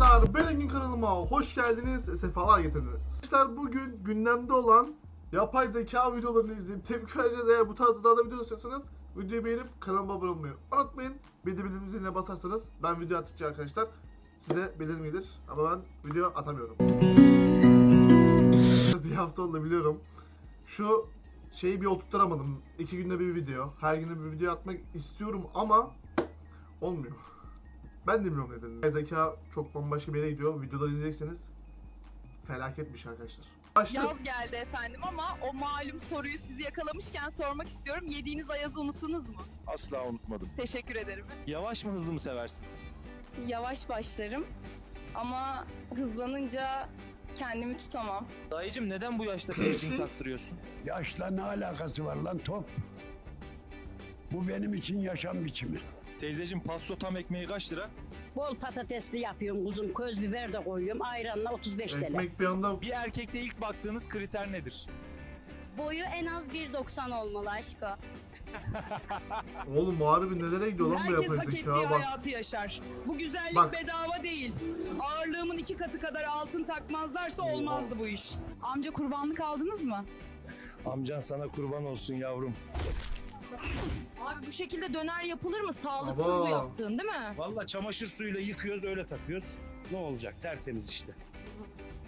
Arkadaşlar ben Engin kanalıma hoş geldiniz, sefalar getirdiniz. Arkadaşlar bugün gündemde olan yapay zeka videolarını izleyip tepki vereceğiz. Eğer bu tarzda daha da video istiyorsanız videoyu beğenip kanalıma abone olmayı unutmayın. Bir de bildirim ziline basarsanız ben video attıkça arkadaşlar size bildirim gelir. Ama ben video atamıyorum. bir hafta oldu biliyorum. Şu şeyi bir oturtturamadım. İki günde bir video. Her günde bir video atmak istiyorum ama olmuyor. Ben de bilmiyorum nedenini. Zeka çok bambaşka bir yere gidiyor. Videoları izleyecekseniz felaketmiş arkadaşlar. Başlık. Yaz geldi efendim ama o malum soruyu sizi yakalamışken sormak istiyorum. Yediğiniz ayazı unuttunuz mu? Asla unutmadım. Teşekkür ederim. Yavaş mı hızlı mı seversin? Yavaş başlarım ama hızlanınca kendimi tutamam. Dayıcım neden bu yaşta piercing taktırıyorsun? Yaşla ne alakası var lan top? Bu benim için yaşam biçimi. Teyzeciğim patso tam ekmeği kaç lira? Bol patatesli yapıyorum kuzum. Köz biber de koyuyorum. Ayranla 35 TL. Ekmek bir anda Bir erkekte ilk baktığınız kriter nedir? Boyu en az 1.90 olmalı aşko. oğlum harbi nelere gidiyor lan bu Herkes hak ettiği bak. hayatı yaşar. Bu güzellik Bak. bedava değil. Ağırlığımın iki katı kadar altın takmazlarsa olmazdı bu iş. Amca kurbanlık aldınız mı? Amcan sana kurban olsun yavrum. Abi bu şekilde döner yapılır mı? Sağlıksız Baba. bu yaptığın değil mi? Valla çamaşır suyuyla yıkıyoruz öyle takıyoruz. Ne olacak tertemiz işte.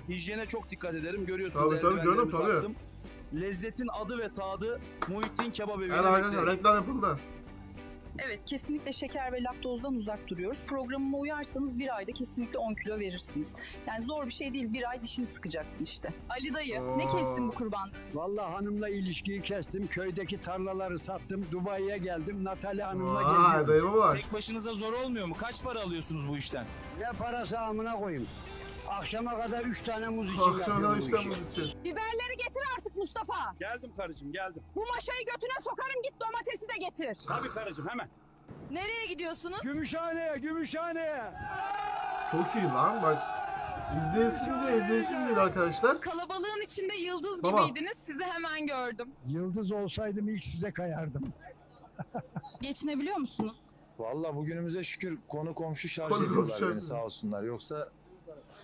Hijyene çok dikkat ederim. Görüyorsunuz Tabii, tabii eldivenlerimi canım, tabii. taktım. Lezzetin adı ve tadı Muhittin Kebap Evi'ne Yani arkadaşlar beklerim. reklam yapıldı. Evet kesinlikle şeker ve laktozdan uzak duruyoruz. Programıma uyarsanız bir ayda kesinlikle 10 kilo verirsiniz. Yani zor bir şey değil. Bir ay dişini sıkacaksın işte. Ali dayı Oo. ne kestin bu kurbanda? Vallahi hanımla ilişkiyi kestim. Köydeki tarlaları sattım. Dubai'ye geldim. Natalya hanımla Vay geziyorum. dayıma bak. Tek başınıza zor olmuyor mu? Kaç para alıyorsunuz bu işten? Ne parası amına koyayım. Akşama kadar 3 tane muz için Akşamda yapıyorum bu işi. bu için. Biberleri getir artık Mustafa. Geldim karıcığım geldim. Bu maşayı götüne sokarım git domatesi de getir. Tabii karıcığım hemen. Nereye gidiyorsunuz? Gümüşhaneye, Gümüşhaneye. Çok iyi lan bak. İzleyesin diye izleyesin diye arkadaşlar. Kalabalığın içinde yıldız Baba. gibiydiniz. Sizi hemen gördüm. Yıldız olsaydım ilk size kayardım. Geçinebiliyor musunuz? Valla bugünümüze şükür konu komşu şarj Konu ediyorlar komşu. beni sağ olsunlar. Yoksa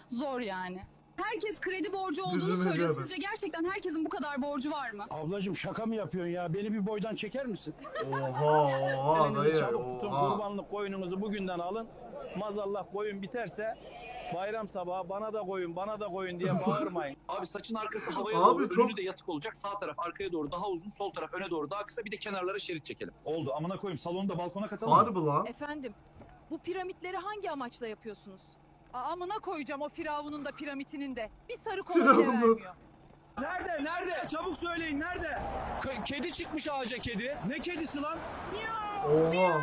Zor yani. Herkes kredi borcu olduğunu Yüzümüze söylüyor. Sizce gerçekten herkesin bu kadar borcu var mı? Ablacım şaka mı yapıyorsun ya? Beni bir boydan çeker misin? Oha oha Elinizi dayı. çabuk tutun. Oha. Kurbanlık koyununuzu bugünden alın. Mazallah koyun biterse bayram sabahı bana da koyun bana da koyun diye bağırmayın. Abi saçın arkası havaya Abi doğru, çok- önü de yatık olacak. Sağ taraf arkaya doğru daha uzun, sol taraf öne doğru daha kısa. Bir de kenarlara şerit çekelim. Oldu amına koyayım salonu da balkona katalım. Harbi lan. Efendim bu piramitleri hangi amaçla yapıyorsunuz? Amına koyacağım o firavunun da piramitinin de. Bir sarı kola bile vermiyor. Nerede nerede? Çabuk söyleyin nerede? K- kedi çıkmış ağaca kedi. Ne kedisi lan? Oha.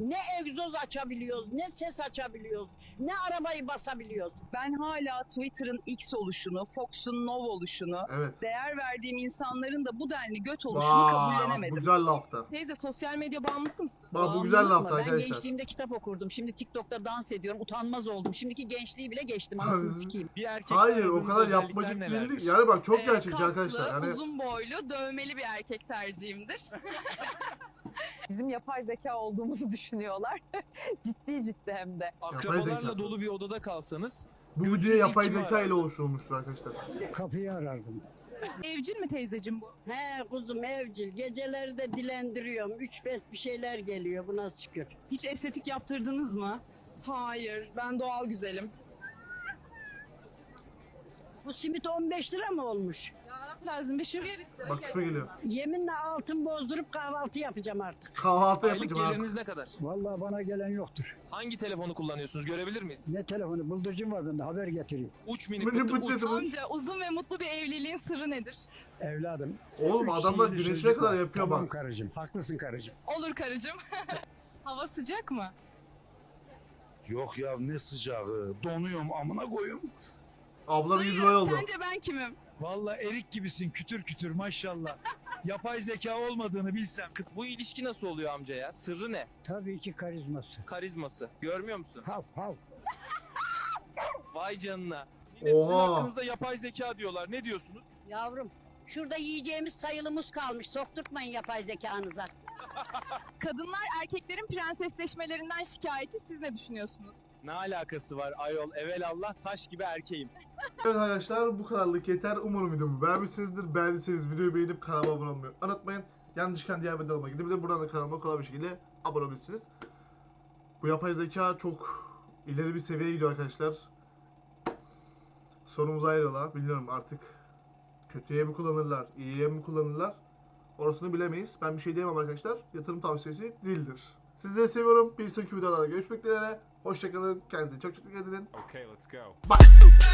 Ne egzoz açabiliyoruz, ne ses açabiliyoruz, ne arabayı basabiliyoruz. Ben hala Twitter'ın X oluşunu, Fox'un Nov oluşunu, Evet. değer verdiğim insanların da bu denli göt oluşunu Vay, kabullenemedim. güzel laftı. Teyze sosyal medya bağımlısı mısın? Bak bu güzel laftı mı? Ben arkadaşlar. gençliğimde kitap okurdum. Şimdi TikTok'ta dans ediyorum. Utanmaz oldum. Şimdiki gençliği bile geçtim. Anasını sikeyim. bir erkek Hayır o kadar yapmacık değil. Yani bak çok Ee, gerçekçi kaslı, arkadaşlar. Yani uzun boylu, dövmeli bir erkek tercihimdir. Bizim yapay zeka olduğumuzu düşünüyorlar. ciddi ciddi hem de. Akrabalarla zekası. dolu bir odada kalsanız bu Gözünüz video yapay zeka ile arar? oluşturulmuştur arkadaşlar. Kapıyı arardım. Evcil mi teyzecim bu? He kuzum evcil. Geceleri de dilendiriyorum. Üç beş bir şeyler geliyor. Buna şükür. Hiç estetik yaptırdınız mı? Hayır, ben doğal güzelim. Bu simit 15 lira mı olmuş? Lazım bir şey gelirse. Bak şuna geliyor. Yeminle altın bozdurup kahvaltı yapacağım artık. Kahvaltı aylık yapacağım geliriniz ne kadar? Vallahi bana gelen yoktur. Hangi telefonu kullanıyorsunuz görebilir miyiz? Ne telefonu? Bıldırcın var bende. Haber getireyim. Uç minik Mini pıtı pıtı uç. pıtı. Amca uzun ve mutlu bir evliliğin sırrı nedir? Evladım. Oğlum üç adamlar sihirli güneşe sözcük kadar var. yapıyor tamam bak. karıcığım. Haklısın karıcığım. Olur karıcığım. Hava sıcak mı? Yok ya ne sıcağı. Donuyorum amına koyayım. Abla bir yüz Dayı, oldu. Sence ben kimim? Vallahi erik gibisin kütür kütür maşallah. Yapay zeka olmadığını bilsem. Bu ilişki nasıl oluyor amca ya? Sırrı ne? Tabii ki karizması. Karizması. Görmüyor musun? Hav hav. Vay canına. Yine sizin Oha. hakkınızda yapay zeka diyorlar. Ne diyorsunuz? Yavrum şurada yiyeceğimiz sayılı muz kalmış. Sokturtmayın yapay zekanıza. Kadınlar erkeklerin prensesleşmelerinden şikayetçi. Siz ne düşünüyorsunuz? Ne alakası var ayol? Evelallah taş gibi erkeğim. Evet arkadaşlar bu kadarlık yeter. Umarım videomu beğenmişsinizdir. Beğendiyseniz videoyu beğenip kanalıma abone olmayı unutmayın. Yanlışken diğer videolarıma gidebilir. Buradan da kanalıma kolay bir şekilde abone olabilirsiniz. Bu yapay zeka çok ileri bir seviyeye gidiyor arkadaşlar. Sorumuz ayrıla. Bilmiyorum artık kötüye mi kullanırlar, iyiye mi kullanırlar? Orasını bilemeyiz. Ben bir şey diyemem arkadaşlar. Yatırım tavsiyesi değildir. Sizleri seviyorum. Bir sonraki videolarda görüşmek dileğiyle. Hoşçakalın. Kendinize çok çok dikkat edin. Okay, let's go. Bye.